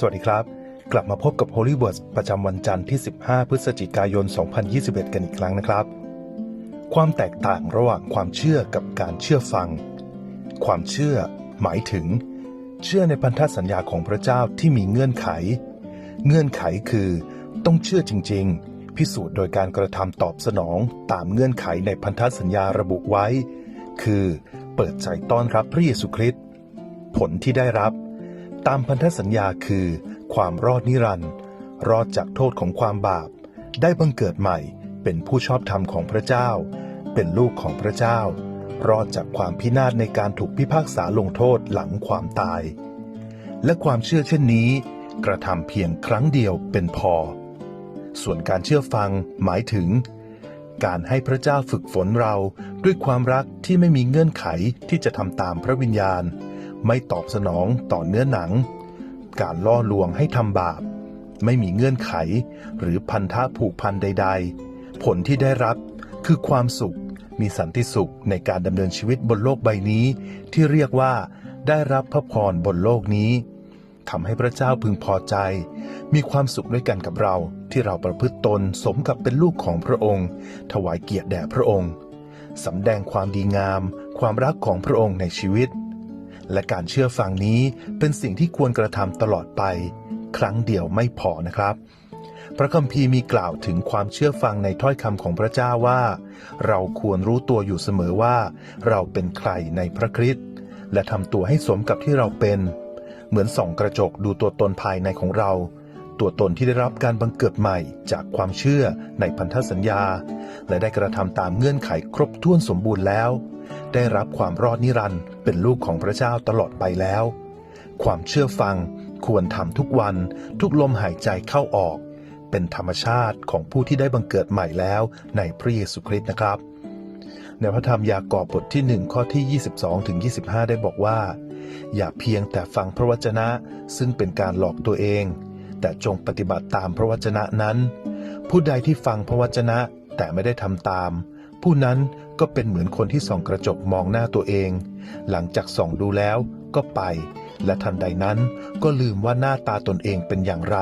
สวัสดีครับ กลับมาพบกับ Holy Words ประจำวันจันทร์ที่ 15 พฤศจิกายน 2021 กันอีกครั้งนะครับ ความแตกต่างระหว่างความเชื่อกับการเชื่อฟัง ความเชื่อหมายถึง เชื่อในพันธสัญญาของพระเจ้าที่มีเงื่อนไข เงื่อนไขคือ ต้องเชื่อจริง ๆ พิสูจน์โดยการกระทำตอบสนองตามเงื่อนไขในพันธสัญญาระบุไว้ คือ เปิดใจต้อนรับพระเยซูคริสต์ผลที่ได้รับ ตามพันธสัญญาคือ ความรอดนิรันดร์รอดจากโทษของความบาป ได้บังเกิดใหม่เป็นผู้ชอบธรรมของพระเจ้า เป็นลูกของพระเจ้า รอดจากความพินาศในการถูกพิพากษาลงโทษหลังความตาย และความเชื่อเช่นนี้ กระทำเพียงครั้งเดียวเป็นพอ ส่วนการเชื่อฟังหมายถึง การให้พระเจ้าฝึกฝนเราด้วยความรักที่ไม่มีเงื่อนไขที่จะทำตามพระวิญญาณ ไม่ตอบสนองต่อเนื้อหนัง การล่อลวงให้ทำบาป ไม่มีเงื่อนไขหรือพันธะผูกพันใด ๆ ผลที่ได้รับคือความสุขมีสันติสุขในการดำเนินชีวิตบนโลกใบนี้ ที่เรียกว่าได้รับพระพรบนโลกนี้ทำให้พระเจ้าพึงพอใจ มีความสุขด้วยกันกับเรา ที่เราประพฤติตนสมกับเป็นลูกของพระองค์ ถวายเกียรติแด่พระองค์สำแดงความดีงาม ความรักของพระองค์ในชีวิต และการเชื่อฟังนี้เป็นสิ่งที่ควรกระทำตลอดไป ครั้งเดียวไม่พอนะครับ พระคัมภีร์มีกล่าวถึงความเชื่อฟังในถ้อยคำของพระเจ้าว่า เราควรรู้ตัวอยู่เสมอว่า เราเป็นใครในพระคริสต์และทำตัวให้สมกับที่เราเป็น เหมือนส่องกระจกดูตัวตนภายในของเรา ตัวตนที่ได้รับการบังเกิดใหม่จากความเชื่อในพันธสัญญา และได้กระทำตามเงื่อนไขครบถ้วนสมบูรณ์แล้ว ได้รับความรอดนิรันดร์ เป็นลูกของพระเจ้าตลอดไปแล้ว ความเชื่อฟังควรทำทุกวันทุกลมหายใจเข้าออก เป็นธรรมชาติของผู้ที่ได้บังเกิดใหม่แล้วในพระเยซูคริสต์นะครับ ในพระธรรมยากอบบทที่ 1 ข้อที่ 22ถึง25 ได้บอกว่า อย่าเพียงแต่ฟังพระวจนะซึ่งเป็นการหลอกตัวเอง แต่จงปฏิบัติตามพระวจนะนั้น ผู้ใดที่ฟังพระวจนะแต่ไม่ได้ทำตาม ผู้นั้นก็เป็นเหมือนคนที่ส่องกระจกมองหน้าตัวเอง หลังจากส่องดูแล้วก็ไป และทันใดนั้นก็ลืมว่าหน้าตาตนเองเป็นอย่างไร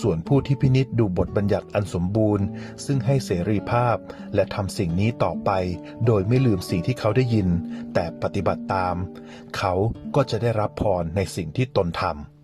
ส่วนผู้ที่พินิษดูบทบัญญัติอันสมบูรณ์ ซึ่งให้เสรีภาพและทำสิ่งนี้ต่อไป โดยไม่ลืมสิ่งที่เขาได้ยิน แต่ปฏิบัติตาม เขาก็จะได้รับพรในสิ่งที่ตนทำ